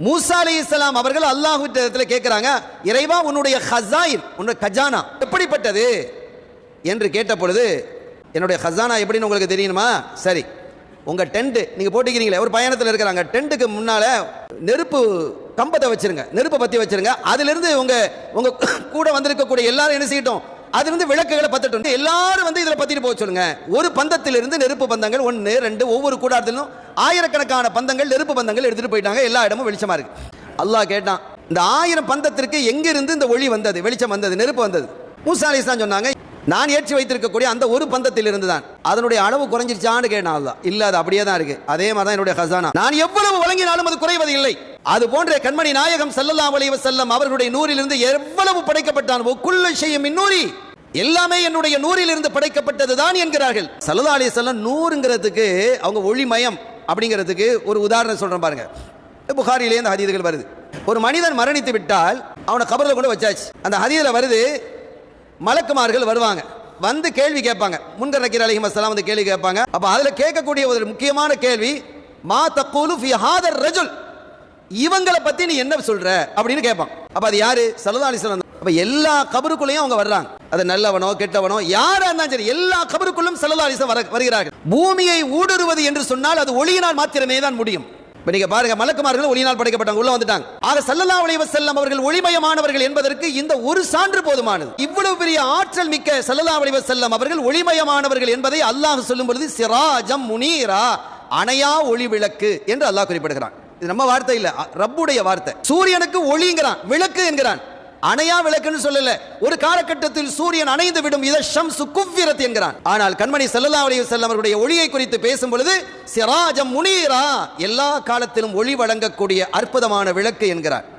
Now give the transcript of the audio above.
மூசா அலி இஸ்லாம் அவர்கள் அல்லாஹ் இடத்துல கேட்கிறாங்க இறைவா உன்னுடைய ஹசாயின் உன்னுடைய கஜானா எப்படிப்பட்டது என்று கேட்ட பொழுது என்னுடைய ஹசானா எப்படின்னு உங்களுக்கு தெரியணுமா சரி உங்க டென்ட் நீங்க போட்டிக்கிறீங்களே ஒரு பயணத்தில் இருக்கிறாங்க டென்ட்டுக்கு முன்னால நெருப்பு கம்பத்தை வச்சிருங்க நெருப்பை பத்தி வச்சிருங்க அதுல இருந்து உங்க உங்க கூட வந்திருக்கக்கூடிய எல்லாரும் என்ன செய்யட்டும்? அது வந்து விளக்குகளை பத்தட்டும் எல்லாரும் வந்து இதில் பத்திட்டு போக சொல்லுங்க. ஒரு பந்தத்திலிருந்து நெருப்பு பந்தங்கள் ஒன்று ரெண்டு ஒவ்வொரு கூடாரத்திலும் ஆயிரக்கணக்கான பந்தங்கள் நெருப்பு பந்தங்கள் எடுத்துட்டு போயிட்டாங்க. எல்லா இடமும் வெளிச்சமா இருக்கு. அல்லாஹ் கேட்டான் இந்த ஆயிரம் பந்தத்திற்கு எங்கிருந்து இந்த ஒளி வந்தது? வெளிச்சம் வந்தது நெருப்பு வந்தது? மூசா அலிஸ்லாம் சொன்னாங்க நான் ஏற்றி வைத்திருக்கக்கூடிய அந்த ஒரு பந்தத்தில் இருந்து தான். அதனுடைய அளவு குறைஞ்சிருச்சான்னு கேட்டான் அல்லாஹ். இல்ல அது அப்படியே தான் இருக்கு. அதே மாதிரி தான் என்னுடைய ஹசானா. நான் எவ்வளவு வழங்கினாலும் அது குறைவது இல்லை. அது போன்ற கண்மணி நாயகம் செல்லலாம் செல்லம் வஸல்லம் அவர்களுடைய நூறிலிருந்து எவ்வளவு படைக்கப்பட்டான்? ஒக்குள்ள செய்யும் இந்நூறி எல்லாமே என்னுடைய நூறிலிருந்து படைக்கப்பட்டது தான் என்கிறார்கள். ஸல்லல்லாஹு அலி சொல்லம் நூறுங்கிறதுக்கு அவங்க ஒளிமயம் அப்படிங்கிறதுக்கு ஒரு உதாரணம் சொல்றேன் பாருங்க. புகாரிலே இந்த ஹதீதுகள் வருது. ஒரு மனிதன் மரணித்து விட்டால் அவனை கபரில் கூட வச்சாச்சு. அந்த ஹதீதில் வருது மலக்குமார்கள் வருவாங்க. வந்து கேள்வி கேட்பாங்க. முன்கர் நக்கீர் அலிஹி அஸ்ஸலாம் வந்து கேள்வி கேட்பாங்க. அப்ப அதுல கேட்கக்கூடிய ஒரு முக்கியமான கேள்வி மா தக்கூலு ஃபி ஹாதர் ரஜுல். இவங்களை பத்தி நீ என்ன சொல்ற? அப்படின்னு கேட்பான். அப்போ அது யாரு? சல்லா அலிஸ்லாம் அப்போ எல்லா கபருக்குள்ளேயும் அவங்க வர்றாங்க. அது நல்லவனோ கெட்டவனோ யாரா இருந்தாலும் சரி எல்லா கபருக்குள்ளும் சல்லா வர வருகிறார்கள். பூமியை ஊடுருவது என்று சொன்னால் அது ஒளியினால் மாத்திரமே தான் முடியும். இப்போ நீங்கள் பாருங்க மலக்குமார்கள் ஒளியினால் படைக்கப்பட்டாங்க உள்ள வந்துட்டாங்க. ஆக சல்லல்லாஹு அலைஹி செல்லம் அவர்கள் ஒளிமயமானவர்கள் என்பதற்கு இந்த ஒரு சான்று போதுமானது. இவ்வளவு பெரிய ஆற்றல் மிக்க சல்லல்லா அலைஹி செல்லம் அவர்கள் ஒளிமயமானவர்கள் என்பதை அல்லாஹ் சொல்லும் பொழுது சிராஜம் முனீரா அணையா ஒளி விளக்கு என்று அல்லாஹ் குறிப்பிடுகிறான். இது நம்ம வார்த்தை இல்லை ரப்புடைய வார்த்தை. சூரியனுக்கு ஒளிங்கிறான் விளக்கு என்கிறான். அணையா விளக்குன்னு சொல்லல. ஒரு காலகட்டத்தில் சூரியன் அணைந்து விடும் இத ஷம்சு குவ்விரத் என்கிறான். ஆனால் கண்மணி ஸல்லல்லாஹு அலைய செல்லம் அவருடைய ஒளியை குறித்து பேசும் பொழுது சிராஜம் முனீரா எல்லா காலத்திலும் ஒளி வழங்கக்கூடிய அற்புதமான விளக்கு என்கிறார்.